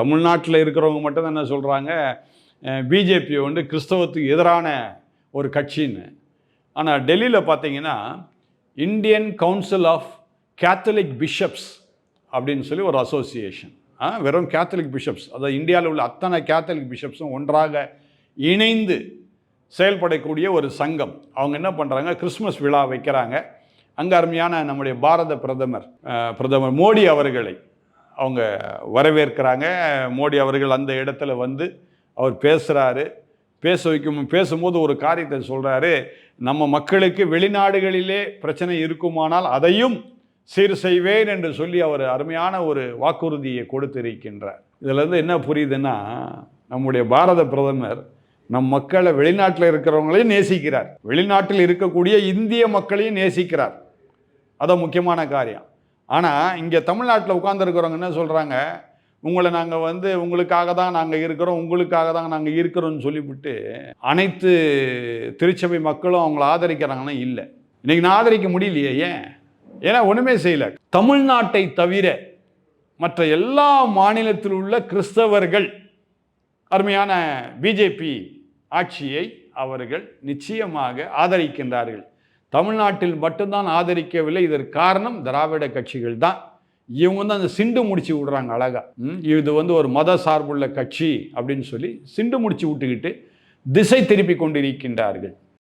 தமிழ்நாட்டில் இருக்கிறவங்க மட்டும் என்ன சொல்கிறாங்க பிஜேபி வந்து கிறிஸ்தவத்துக்கு எதிரான ஒரு கட்சின்னு. ஆனால் டெல்லியில் பார்த்தீங்கன்னா Indian council of Catholic bishops அப்படின்னு சொல்லி ஒரு அசோசியேஷன் வெறும் கேத்தலிக் பிஷப்ஸ். அதாவது இந்தியாவில் உள்ள அத்தனை கேத்தலிக் பிஷப்ஸும் ஒன்றாக இணைந்து செயல்படக்கூடிய ஒரு சங்கம். அவங்க என்ன பண்ணுறாங்க கிறிஸ்மஸ் விழா வைக்கிறாங்க. அங்கே அருமையான நம்முடைய பாரத பிரதமர் பிரதமர் மோடி அவர்களை அவங்க வரவேற்கிறாங்க. மோடி அவர்கள் அந்த இடத்துல வந்து அவர் பேசுகிறாரு பேச வைக்கும் பேசும்போது ஒரு காரியத்தை சொல்கிறாரு நம்ம மக்களுக்கு வெளிநாடுகளிலே பிரச்சனை இருக்குமானால் அதையும் சீர் செய்வேன் என்று சொல்லி அவர் அருமையான ஒரு வாக்குறுதியை கொடுத்திருக்கின்றார். இதிலேருந்து என்ன புரியுதுன்னா நம்முடைய பாரத பிரதமர் நம் மக்களை வெளிநாட்டில் இருக்கிறவங்களையும் நேசிக்கிறார். வெளிநாட்டில் இருக்கக்கூடிய இந்திய மக்களையும் நேசிக்கிறார். அதான் முக்கியமான காரியம். ஆனால் இங்கே தமிழ்நாட்டில் உட்காந்துருக்கிறவங்க என்ன சொல்கிறாங்க உங்களை நாங்கள் வந்து உங்களுக்காக தான் நாங்கள் இருக்கிறோம் உங்களுக்காக தான் நாங்கள் இருக்கிறோம்னு சொல்லிவிட்டு அனைத்து திருச்சபை மக்களும் அவங்கள ஆதரிக்கிறாங்கன்னா இல்லை. இன்றைக்கி நான் ஆதரிக்க முடியலையே ஏன்? ஏன்னா ஒன்றுமே செய்யலை. தமிழ்நாட்டை தவிர மற்ற எல்லா மாநிலத்தில் உள்ள கிறிஸ்தவர்கள் அருமையான பிஜேபி ஆட்சியை அவர்கள் நிச்சயமாக ஆதரிக்கின்றார்கள். தமிழ்நாட்டில் மட்டும்தான் ஆதரிக்கவில்லை. இதற்கு காரணம் திராவிட கட்சிகள் தான். இவங்க வந்து அந்த சிண்டு முடிச்சு விடுறாங்க அழகா. ம், இது வந்து ஒரு மத சார்புள்ள கட்சி அப்படின்னு சொல்லி சிண்டு முடிச்சு விட்டுக்கிட்டு திசை திருப்பி கொண்டிருக்கின்றார்கள்.